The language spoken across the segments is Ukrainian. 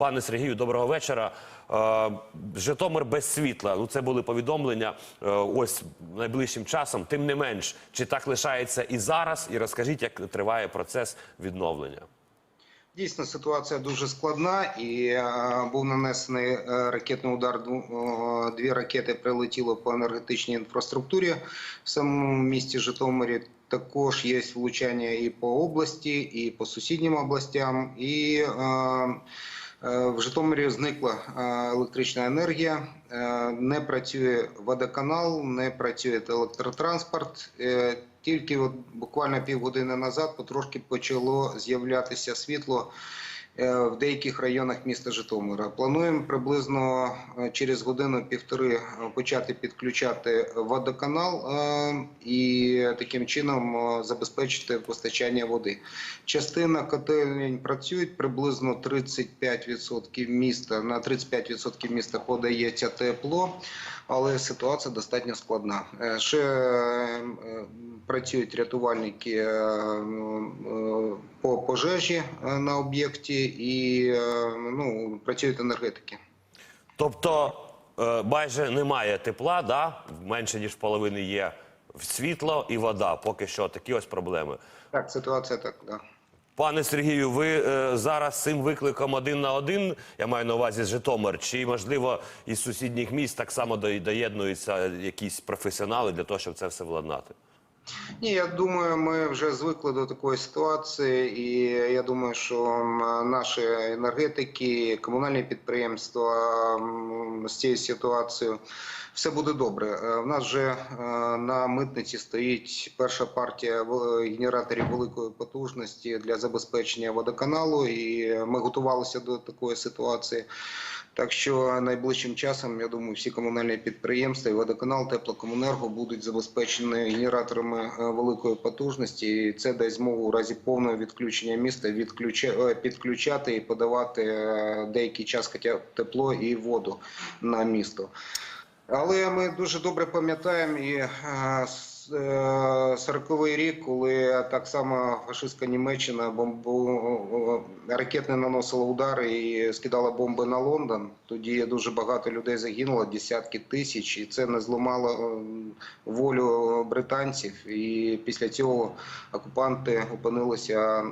Пане Сергію, доброго вечора. Е, Житомир без світла. Ну це були повідомлення е, ось найближчим часом. Тим не менш, чи так лишається і зараз? І розкажіть, як триває процес відновлення. Дійсно, ситуація дуже складна, і е, був нанесений е, ракетний удар. Е, Дві ракети прилетіло по енергетичній інфраструктурі в самому місті Житомирі. Також є влучання і по області, і по сусіднім областям. І е, в Житомирі зникла е, електрична енергія, е, не працює водоканал, не працює електротранспорт. Е, Тільки от буквально півгодини назад потрошки почало з'являтися світло е, в деяких районах міста Житомира. Плануємо приблизно е, через годину-півтори е, почати підключати водоканал е, і таким чином е, забезпечити постачання води. Частина котельень працюють приблизно 35% міста. На 35% міста подається тепло, але ситуація достатньо складна. Е, Ще е, працюють рятувальники е, по пожежі на об'єкті і ну, працюють енергетики. Тобто майже немає тепла, да? менше ніж половини є світло і вода. Поки що такі ось проблеми. Так, ситуація так. Да. Пане Сергію, ви е, зараз цим викликом один на один, я маю на увазі Житомир, чи можливо із сусідніх міст так само доєднуються якісь професіонали для того, щоб це все владнати? Ні, я думаю, ми вже звикли до такої ситуації, і я думаю, що наші енергетики, комунальні підприємства з цією ситуацією все буде добре. Е, В нас вже е, на митниці стоїть перша партія генераторів великої потужності для забезпечення водоканалу, і ми готувалися до такої ситуації. Так що найближчим часом, я думаю, всі комунальні підприємства і водоканал теплокомунерго будуть забезпечені генераторами е, великої потужності. І це дасть змогу у разі повного відключення міста відключа- е, підключати і подавати е, деякий час хоча тепло і воду на місто. Але ми дуже добре пам'ятаємо і 40-й рік, коли так само фашистська Німеччина бомбу ракетне наносила удари і скидала бомби на Лондон. Тоді дуже багато людей загинуло, десятки тисяч, і це не зламало волю британців. І після цього окупанти опинилися е,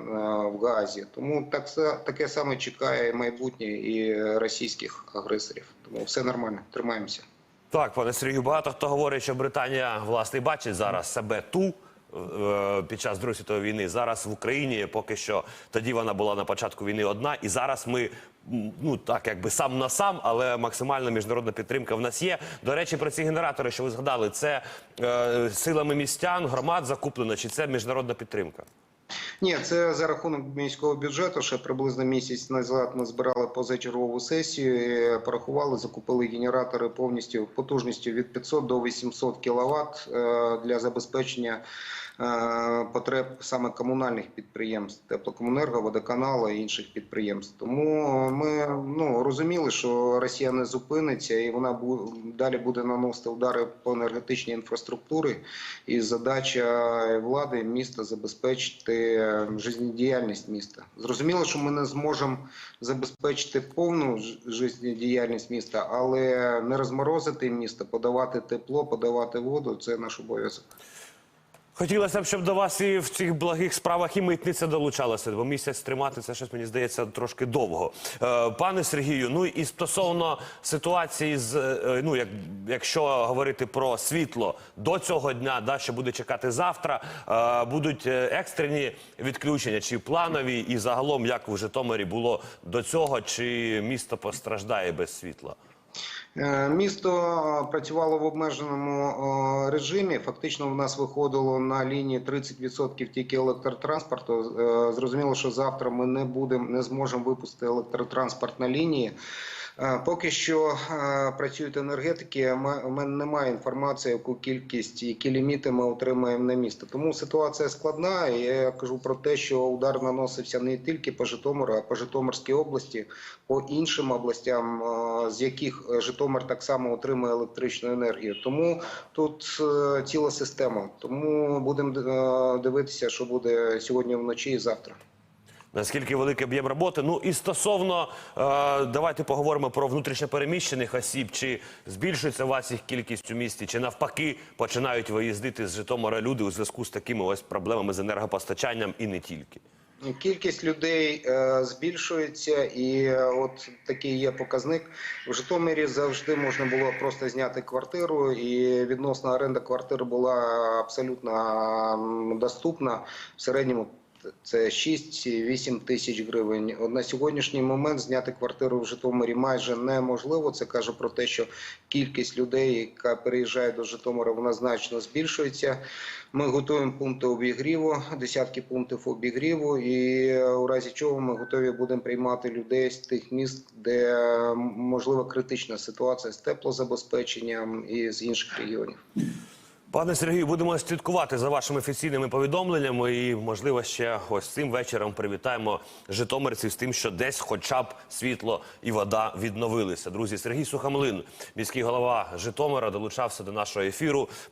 в Газі. Тому так таке саме чекає майбутнє і російських агресорів. Тому все нормально, тримаємося. Так, пане Сергію, багато хто говорить, що Британія власне бачить зараз себе ту. е, Під час Другої світової війни зараз в Україні поки що тоді вона була на початку війни одна, і зараз ми ну так якби сам на сам, але максимальна міжнародна підтримка в нас є. До речі, про ці генератори, що ви згадали, це е, силами містян, громад закуплено, чи це міжнародна підтримка? Ні, це за рахунок міського бюджету. Ще приблизно місяць назад ми збирали позачергову сесію, порахували, закупили генератори повністю потужністю від 500 до 800 кВт для забезпечення е, потреб саме комунальних підприємств, теплокомунерго, водоканалу і інших підприємств. Тому ми ну розуміли, що Росія не зупиниться і вона далі буде наносити удари по енергетичній інфраструктурі. І задача влади міста забезпечити е, життєдіяльність міста. Зрозуміло, що ми не зможемо забезпечити повну життєдіяльність міста, але не розморозити місто, подавати тепло, подавати воду це наш обов'язок. Хотілося б, щоб до вас і в цих благих справах і митниця долучалася, бо місяць тримати це щось мені здається трошки довго. Е, пане Сергію, ну і стосовно ситуації з е, ну, як, якщо говорити про світло до цього дня, да, що буде чекати завтра, е, будуть екстрені відключення чи планові, і загалом як в Житомирі було до цього, чи місто постраждає без світла? Е, Місто е, працювало в обмеженому е, режимі. Фактично, в нас виходило на лінії 30% тільки електротранспорту. Зрозуміло, що завтра ми не будемо, не зможемо випустити електротранспорт на лінії. Поки що працюють енергетики. У мене немає інформації, яку кількість, які ліміти ми отримаємо на місто. Тому ситуація складна. Я кажу про те, що удар наносився не тільки по Житомиру, а по Житомирській області, по іншим областям, з яких е, Житомир так само отримує електричну енергію. Тому тут е, ціла система. Тому будемо е, дивитися, що буде сьогодні вночі і завтра. Наскільки великий об'єм роботи? Ну і стосовно е, давайте поговоримо про внутрішньопереміщених осіб. Чи збільшується у вас їх кількість у місті, чи навпаки починають виїздити з Житомира люди у зв'язку з такими ось проблемами з енергопостачанням і не тільки? Кількість людей е, збільшується, і е, от такий є показник. В Житомирі завжди можна було просто зняти квартиру, і відносна оренда квартири була абсолютно доступна. В середньому це 6-8 тисяч гривень. На сьогоднішній момент зняти квартиру в Житомирі майже неможливо. Це каже про те, що кількість людей, яка переїжджає до Житомира, вона значно збільшується. Ми готуємо пункти обігріву, десятки пунктів обігріву, і е, у разі чого ми готові будемо приймати людей з тих міст, де можлива критична ситуація з теплозабезпеченням і з інших регіонів. Пане Сергію, будемо слідкувати за вашими офіційними повідомленнями і, можливо, ще ось цим вечором привітаємо житомирців з тим, що десь хоча б світло і вода відновилися. Друзі, Сергій Сухомлин, міський голова Житомира, долучався до нашого ефіру.